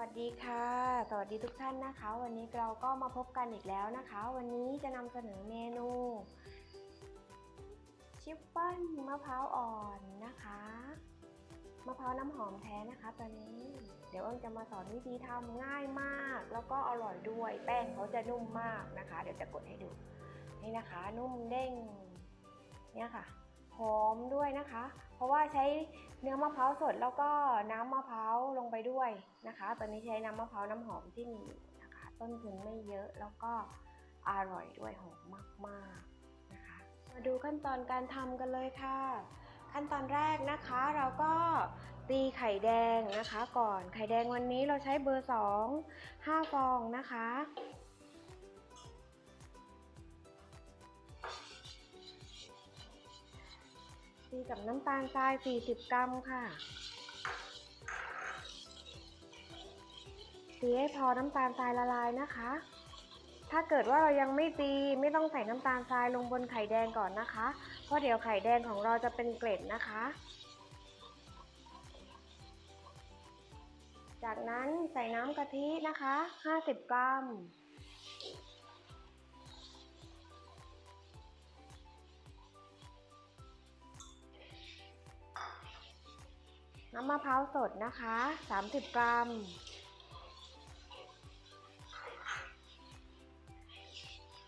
วัสดีค่ะ สวัสดีทุกท่านนะคะ วันนี้เราก็มาพบกันอีกแล้วนะคะ วันนี้จะนำเสนอเมนู ชิฟฟ่อนมะพร้าวอ่อนนะคะมะพร้าวน้ำหอมแท้นะคะตอนนี้ เดี๋ยวอ้นจะมาสอนวิธีทำง่ายมาก แล้วก็อร่อยด้วย แป้งเขาจะนุ่มมากนะคะ เดี๋ยวจะกดให้ดูนี่นะคะ นุ่มเด้งเนี่ยค่ะ หอมด้วยนะคะ เพราะว่าใช้เนื้อมะพร้าวสดแล้วก็น้ำมะพร้าวลงไปด้วยนะคะ ตอนนี้ใช้น้ำมะพร้าวน้ำหอมที่มีนะคะ ต้นทุนไม่เยอะแล้วก็อร่อยด้วยหอมมากๆนะคะ มาดูขั้นตอนการทำกันเลยค่ะ ขั้นตอนแรกนะคะเราก็ตีไข่แดงนะคะ ก่อนไข่แดงวันนี้เราใช้เบอร์ 2 5 ฟองนะคะ ตีกับน้ำตาลทราย 40 กรัมค่ะ ตีให้พอน้ำตาลทรายละลายนะคะ ถ้าเกิดว่าเรายังไม่ตีไม่ต้องใส่น้ำตาลทรายลงบนไข่แดงก่อนนะคะ เพราะเดี๋ยวไข่แดงของเราจะเป็นเกล็ดนะคะ จากนั้นใส่น้ำกะทินะคะ 50 กรัม น้ำมะพร้าวสดนะคะ 30 กรัม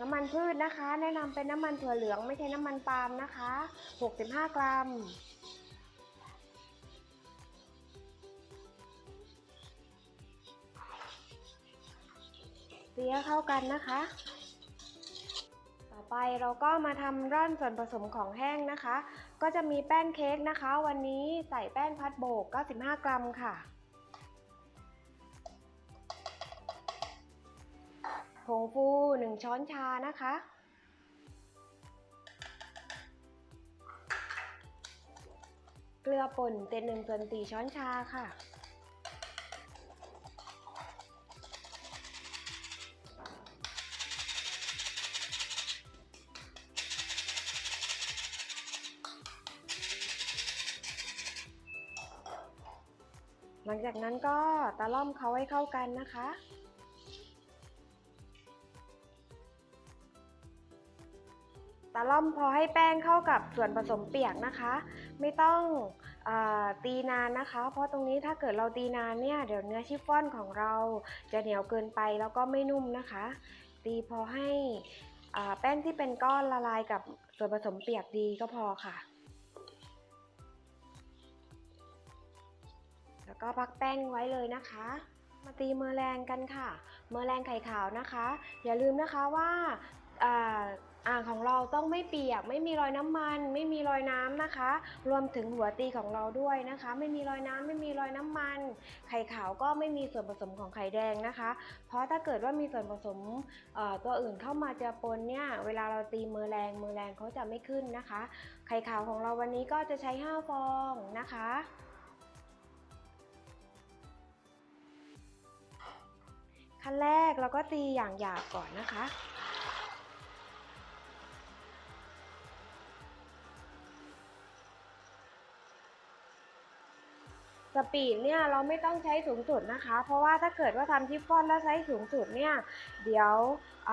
น้ำมันพืชนะคะ แนะนำเป็นน้ำมันถั่วเหลืองไม่ใช่น้ำมันปาล์มนะคะ 65 กรัมเตียเข้ากันนะคะ ต่อไปเราก็มาทำร่อนส่วนผสมของแห้งนะคะ ก็จะมีแป้งเค้กนะคะ วันนี้ใส่แป้งพัดโบก 95 กรัมค่ะ ผงฟู 1 ช้อนชานะคะ เกลือป่นเต็น1ส่วน4ช้อนชาค่ะ หลังจากนั้นก็ตะล่อมเขาให้เข้ากันนะคะ ตะล่อมพอให้แป้งเข้ากับส่วนผสมเปียกนะคะ ไม่ต้องอตีนานนะคะ เพราะตรงนี้ถ้าเกิดเราตีนานเนี่ยเดี๋ยวเนื้อชิฟฟ่อนของเราจะเหนียวเกินไปแล้วก็ไม่นุ่มนะคะ ตีพอให้อ่าแป้งที่เป็นก้อนละลายกับส่วนผสมเปียกดีก็พอค่ะ แล้วก็พักแป้งไว้เลยนะคะ มาตีเมอแรงกันค่ะ เมอแรงไข่ขาวนะคะ อย่าลืมนะคะว่าอ่างของเราต้องไม่เปียก ไม่มีรอยน้ำมัน ไม่มีรอยน้ำนะคะ รวมถึงหัวตีของเราด้วยนะคะ ไม่มีรอยน้ำไม่มีรอยน้ำมัน ไข่ขาวก็ไม่มีส่วนผสมของไข่แดงนะคะ เพราะถ้าเกิดว่ามีส่วนผสมตัวอื่นเข้ามาเจือปนเนี่ยเวลาเราตีเมอแรงเมอแรงเขาจะไม่ขึ้นนะคะ ไข่ขาวของเราวันนี้ก็จะใช้ 5 ฟองนะคะ ขั้นแรกเราก็ตีอย่างหยาบก่อนนะคะ สปีดเนี่ยเราไม่ต้องใช้สูงสุดนะคะ เพราะว่าถ้าเกิดว่าทำชิฟฟ่อนแล้วใช้สูงสุดเนี่ย เดี๋ยวอ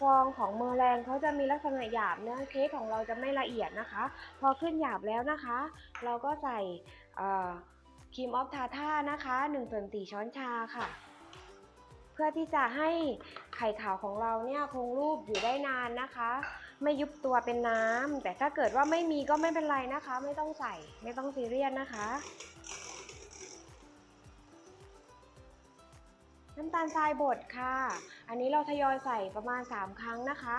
ฟองของเมอร์แรงเขาจะมีลักษณะหยาบเนื้อเค้กของเราจะไม่ละเอียดนะคะ พอขึ้นหยาบแล้วนะคะ เราก็ใส่ครีมออฟทาท่านะคะ1ส่วน4ช้อนชาค่ะ เพื่อที่จะให้ไข่ขาวของเราเนี่ยคงรูปอยู่ได้นานนะคะ ไม่ยุบตัวเป็นน้ำแต่ถ้าเกิดว่าไม่มีก็ไม่เป็นไรนะคะ ไม่ต้องใส่ไม่ต้องซีเรียสนะคะ น้ำตาลทรายบดค่ะ อันนี้เราทยอยใส่ประมาณ 3 ครั้งนะคะ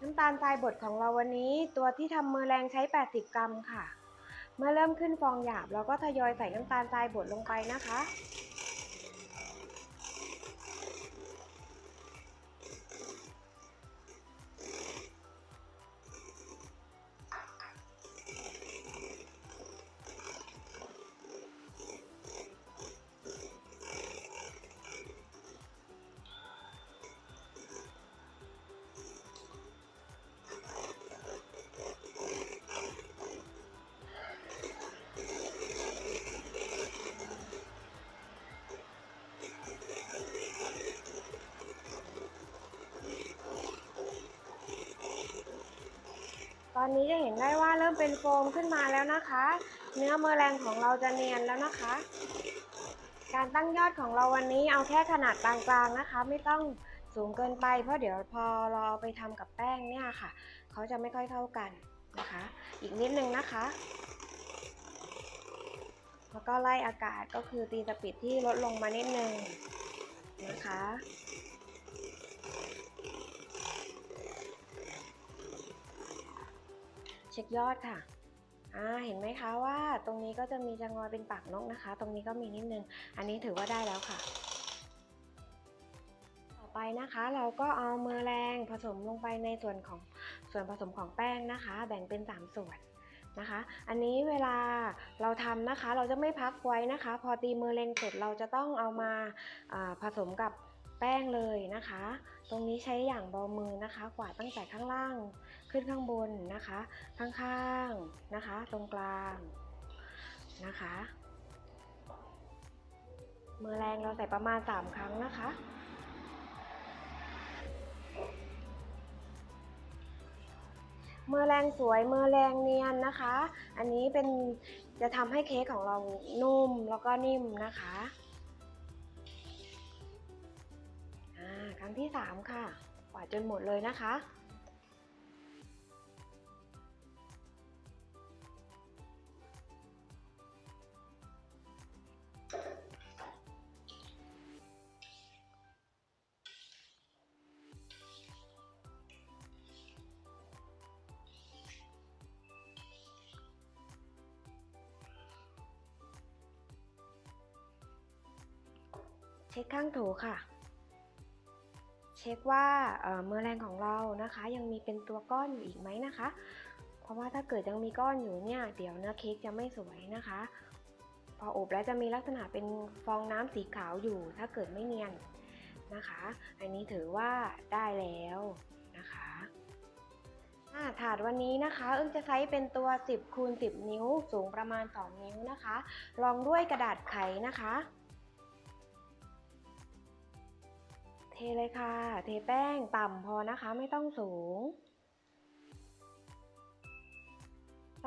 น้ำตาลทรายบดของเราวันนี้ ตัวที่ทำมือแรงใช้ 80 กรัมค่ะ เมื่อเริ่มขึ้นฟองหยาบเราก็ทยอยใส่น้ำตาลทรายบดลงไปนะคะ ตอนนี้จะเห็นได้ว่าเริ่มเป็นโฟมขึ้นมาแล้วนะคะ เนื้อเมอแรงของเราจะเนียนแล้วนะคะ การตั้งยอดของเราวันนี้เอาแค่ขนาดกลางๆนะคะ ไม่ต้องสูงเกินไปเพราะเดี๋ยวพอเราเอาไปทำกับแป้งเนี่ยค่ะ เขาจะไม่ค่อยเข้ากันนะคะ อีกนิดนึงนะคะแล้วก็ไล่อากาศก็คือตีสปีดที่ลดลงมานิดนึงนะคะ เช็คยอดค่ะอ่าเห็นไหมคะว่าตรงนี้ก็จะมีจะงอยเป็นปากนกนะคะ ตรงนี้ก็มีนิดนึง อันนี้ถือว่าได้แล้วค่ะ ต่อไปนะคะเราก็เอาเมอแรงผสมลงไปในส่วนของส่วนผสมของแป้งนะคะ แบ่งเป็น 3 ส่วนนะคะ อันนี้เวลาเราทำนะคะ เราจะไม่พักไว้นะคะ พอตีเมอแรงเสร็จเราจะต้องเอามาอ่าผสมกับ แป้งเลยนะคะ ตรงนี้ใช้อย่างเบามือนะคะ กวาดตั้งแต่ข้างล่างขึ้นข้างบนนะคะ ข้างๆนะคะ ตรงกลางนะคะ มือแรงเราใส่ประมาณ 3 ครั้งนะคะมือแรงสวยมือแรงเนียนนะคะ อันนี้เป็นจะทำให้เค้กของเรานุ่มแล้วก็นิ่มนะคะ ครั้งที่ 3 ค่ะกวาดจนหมดเลยนะคะ เช็คข้างโถค่ะ ช็คว่าเอ่อเมอแรงของเรานะคะ ยังมีเป็นตัวก้อนอยู่อีกไหมนะคะ เพราะว่าถ้าเกิดยังมีก้อนอยู่เนี่ยเดี๋ยวเนื้อเค้กจะไม่สวยนะคะ พออบแล้วจะมีลักษณะเป็นฟองน้ำสีขาวอยู่ ถ้าเกิดไม่เนียนนะคะ อันนี้ถือว่าได้แล้วนะคะถาดวันนี้นะคะเอิ้งจะใช้เป็นตัว 10คูณ10 นิ้วสูงประมาณ 2 นิ้วนะคะรองด้วยกระดาษไขนะคะ เทเลยค่ะ เทแป้งต่ำพอนะคะไม่ต้องสูง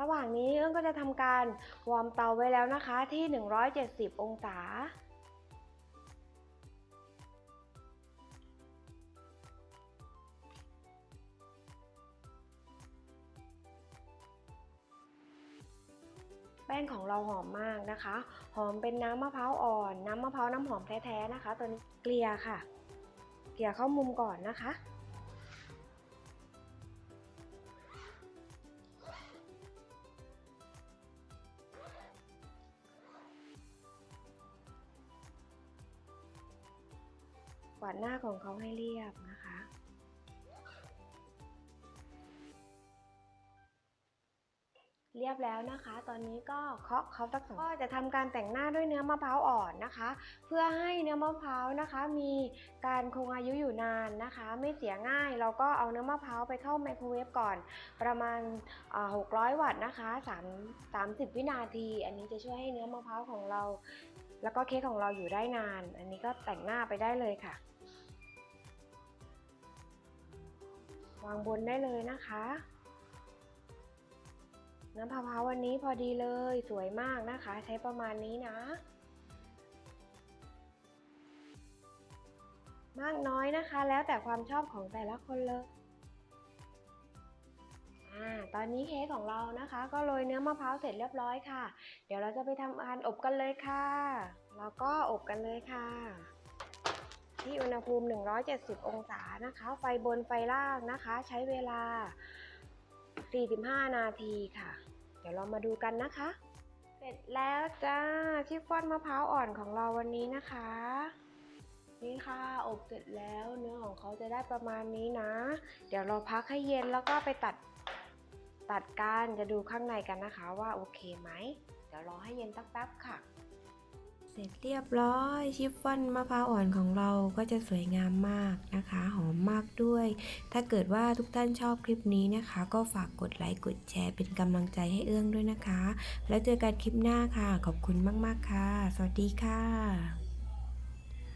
ระหว่างนี้เอื้องก็จะทำการวอร์มเตาไว้แล้วนะคะที่ 170 องศาแป้งของเราหอมมากนะคะ หอมเป็นน้ำมะพร้าวอ่อน น้ำมะพร้าวน้ำหอมแท้ๆนะคะ ตัวนี้เกลียค่ะ ลี่ยเข้ามุมก่อนนะคะ กวาดหน้าของเขาให้เรียบนะ เรียบแล้วนะคะ ตอนนี้ก็เคาะเขาสักสองก็จะทำการแต่งหน้าด้วยเนื้อมะพร้าวอ่อนนะคะ เพื่อให้เนื้อมะพร้าวนะคะ มีการคงอายุอยู่นานนะคะ ไม่เสียง่าย เราก็เอาเนื้อมะพร้าวไปเข้าไมโครเวฟก่อน ประมาณ 600 วัตต์นะคะ3 30 วินาที อันนี้จะช่วยให้เนื้อมะพร้าวของเรา แล้วก็เค้กของเราอยู่ได้นาน อันนี้ก็แต่งหน้าไปได้เลยค่ะ วางบนได้เลยนะคะ น้ำมะพร้าววันนี้พอดีเลยสวยมากนะคะ ใช้ประมาณนี้นะ มากน้อยนะคะ แล้วแต่ความชอบของแต่ละคนเลยอ่าตอนนี้เค้กของเรานะคะ ก็โรยเนื้อมะพร้าวเสร็จเรียบร้อยค่ะ เดี๋ยวเราจะไปทำการอบกันเลยค่ะ แล้วก็อบกันเลยค่ะ ที่อุณหภูมิ 170 องศานะคะ ไฟบนไฟล่างนะคะ ใช้เวลา 45 นาทีค่ะ เดี๋ยวเรามาดูกันนะคะ เสร็จแล้วจ้าชิฟฟ่อนมะพร้าวอ่อนของเราวันนี้นะคะ นี่ค่ะอบเสร็จแล้วเนื้อของเขาจะได้ประมาณนี้นะ เดี๋ยวเราพักให้เย็นแล้วก็ไปตัดตัดกันจะดูข้างในกันนะคะว่าโอเคไหม เดี๋ยวรอให้เย็นแป๊บๆค่ะ ร็จเรียบร้อยชิฟฟ่อนมะพร้าวอ่อนของเราก็จะสวยงามมากนะคะ หอมมากด้วย ถ้าเกิดว่าทุกท่านชอบคลิปนี้นะคะ ก็ฝากกดไลค์กดแชร์เป็นกำลังใจให้เอื้องด้วยนะคะ แล้วเจอกันคลิปหน้าค่ะ ขอบคุณมากๆค่ะ สวัสดีค่ะ